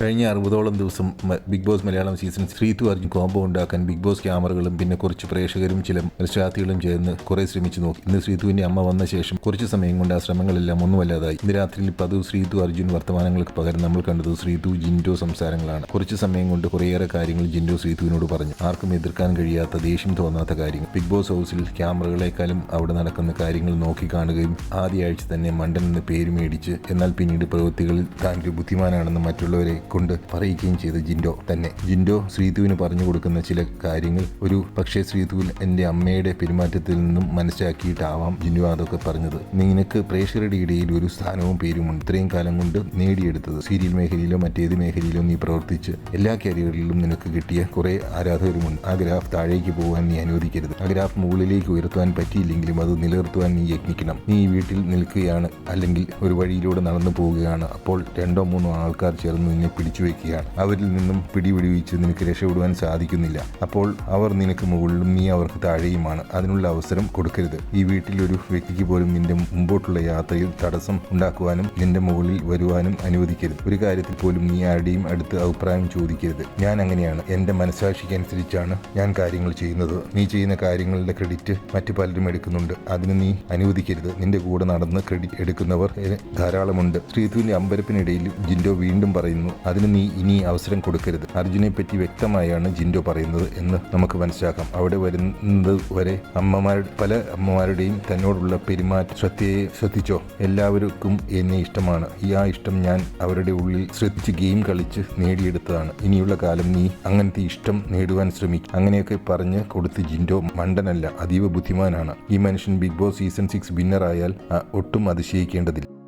കഴിഞ്ഞ അറുപതോളം ദിവസം Bigg Boss Malayalam season Sreethu Arjun combo ഉണ്ടാക്കാൻ ബിഗ് ബോസ് ക്യാമറകളും പിന്നെ കുറച്ച് പ്രേക്ഷകരും ചില മത്സരാർത്ഥികളും ചേർന്ന് കുറെ ശ്രമിച്ചു നോക്കി. ഇന്ന് ശ്രീതുവിന്റെ അമ്മ വന്ന ശേഷം കുറച്ച് സമയം കൊണ്ട് ആ ശ്രമങ്ങളെല്ലാം ഒന്നുമല്ലാതായി. ഇന്ന് രാത്രിയിൽ പതിവ് ശ്രീതു അർജുൻ വർത്തമാനങ്ങൾക്ക് പകരം നമ്മൾ കണ്ടത് ശ്രീതു ജിൻഡോ സംസാരങ്ങളാണ്. കുറച്ച് സമയം കൊണ്ട് കുറേയേറെ കാര്യങ്ങൾ ജിൻഡോ ശ്രീതുവിനോട് പറഞ്ഞു. ആർക്കും എതിർക്കാൻ കഴിയാത്ത ദേഷ്യം തോന്നാത്ത കാര്യങ്ങൾ. ബിഗ് ബോസ് ഹൗസിൽ ക്യാമറകളെക്കാളും അവിടെ നടക്കുന്ന കാര്യങ്ങൾ നോക്കി കാണുകയും ആദ്യ ആഴ്ച തന്നെ മണ്ടൻ എന്ന് പേര് മേടിച്ച് എന്നാൽ പിന്നീട് പ്രവൃത്തികളിൽ താങ്കൾ ബുദ്ധിമാനാണെന്ന് മറ്റുള്ളവരെ കൊണ്ട് പറയുകയും ചെയ്ത ജിൻഡോ. തന്നെ ജിൻഡോ ശ്രീതുവിന് പറഞ്ഞു കൊടുക്കുന്ന ചില കാര്യങ്ങൾ ഒരു പക്ഷേ ശ്രീതുവിൽ എന്റെ അമ്മയുടെ പെരുമാറ്റത്തിൽ നിന്നും മനസ്സിലാക്കിയിട്ടാവാം ജിൻഡോ അതൊക്കെ പറഞ്ഞത്. നിനക്ക് പ്രേക്ഷകരുടെ ഇടയിൽ ഒരു സ്ഥാനവും പേരും ഇത്രയും കാലം കൊണ്ട് നേടിയെടുത്തത് സീരിയൽ മേഖലയിലോ മറ്റേത് മേഖലയിലോ നീ പ്രവർത്തിച്ച് എല്ലാ കരിയറിലും നിനക്ക് കിട്ടിയ കുറേ ആരാധകരുമുണ്ട്. ആ ഗ്രാഫ് താഴേക്ക് പോകാൻ നീ അനുവദിക്കരുത്. ആ ഗ്രാഫ് മുകളിലേക്ക് ഉയർത്തുവാൻ പറ്റിയില്ലെങ്കിലും അത് നിലനിർത്തുവാൻ നീ യത്നിക്കണം. നീ വീട്ടിൽ നിൽക്കുകയാണ് അല്ലെങ്കിൽ ഒരു വഴിയിലൂടെ നടന്നു പോവുകയാണ്. അപ്പോൾ രണ്ടോ മൂന്നോ ആൾക്കാർ ചേർന്ന് നിന്നെ പിടിച്ചു വയ്ക്കുകയാണ് അവരിൽ നിന്നും പിടിപിടിവിച്ച് നിനക്ക് രക്ഷപ്പെടുവാൻ സാധിക്കുന്നില്ല. അപ്പോൾ അവർ നിനക്ക് മുകളിലും നീ അവർക്ക് താഴെയുമാണ്. അതിനുള്ള അവസരം കൊടുക്കരുത്. ഈ വീട്ടിൽ ഒരു വ്യക്തിക്ക് പോലും നിന്റെ മുമ്പോട്ടുള്ള യാത്രയിൽ തടസ്സം ഉണ്ടാക്കുവാനും നിന്റെ മുകളിൽ വരുവാനും അനുവദിക്കരുത്. ഒരു കാര്യത്തിൽ പോലും നീ ആരുടെയും അടുത്ത് അഭിപ്രായം ചോദിക്കരുത്. ഞാൻ അങ്ങനെയാണ്. എന്റെ മനസാക്ഷിക്ക് അനുസരിച്ചാണ് ഞാൻ കാര്യങ്ങൾ ചെയ്യുന്നത്. നീ ചെയ്യുന്ന കാര്യങ്ങളുടെ ക്രെഡിറ്റ് മറ്റു പലരും എടുക്കുന്നുണ്ട്. അതിന് നീ അനുവദിക്കരുത്. നിന്റെ കൂടെ നടന്ന് ക്രെഡിറ്റ് എടുക്കുന്നവർ ധാരാളമുണ്ട്. ശ്രീതുവിന്റെ അമ്പരപ്പിനിടയിൽ ജിൻഡോ വീണ്ടും പറയുന്നു അതിന് നീ ഇനി അവസരം കൊടുക്കരുത്. അർജുനെ പറ്റി വ്യക്തമായാണ് ജിൻഡോ പറയുന്നത് എന്ന് നമുക്ക് മനസ്സിലാക്കാം. അവിടെ വരുന്നത് വരെ അമ്മമാരുടെ പല അമ്മമാരുടെയും തന്നോടുള്ള പെരുമാറ്റ ശ്രദ്ധയെ ശ്രദ്ധിച്ചോ? എല്ലാവർക്കും എന്നെ ഇഷ്ടമാണ്. ഈ ആ ഇഷ്ടം ഞാൻ അവരുടെ ഉള്ളിൽ ശ്രദ്ധിച്ച് ഗെയിം കളിച്ച് നേടിയെടുത്തതാണ്. ഇനിയുള്ള കാലം നീ അങ്ങനത്തെ ഇഷ്ടം നേടുവാൻ ശ്രമിക്കും. അങ്ങനെയൊക്കെ പറഞ്ഞ് കൊടുത്ത് ജിൻഡോ മണ്ടനല്ല അതീവ ബുദ്ധിമാനാണ്. ഈ മനുഷ്യൻ ബിഗ് ബോസ് സീസൺ സിക്സ് വിന്നറായാൽ ഒട്ടും അതിശയിക്കേണ്ടതില്ല.